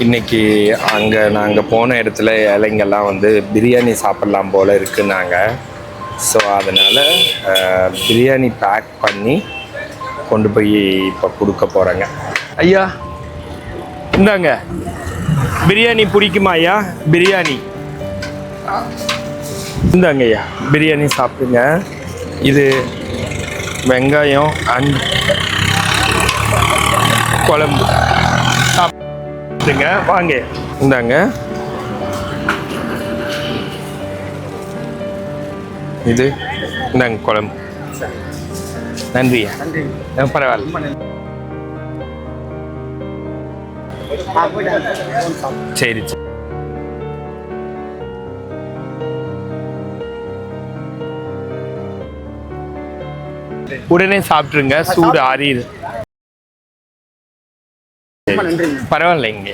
இன்னைக்கு அங்கே நாங்கள் போன இடத்துல இலைங்கெல்லாம் வந்து பிரியாணி சாப்பிட்லாம் போல் இருக்குனாங்க ஸோ அதனால் பிரியாணி பேக் பண்ணி கொண்டு போய் இப்போ கொடுக்க போகிறேங்க ஐயா இந்தாங்க. பிரியாணி பிடிக்குமா ஐயா? பிரியாணி. இந்தாங்க ஐயா பிரியாணி சாப்பிடுங்க. இது வெங்காயம் அண்ட் குழம்பு. சாப்பிடுங்க வாங்க. இந்தாங்க. இது இந்தாங்க குழம்பு. நன்றியா பரவாயில்ல. சரி சரி. உடனே சாப்பிட்ருங்க சூடு ஆறிடு பரவாயில்லைங்க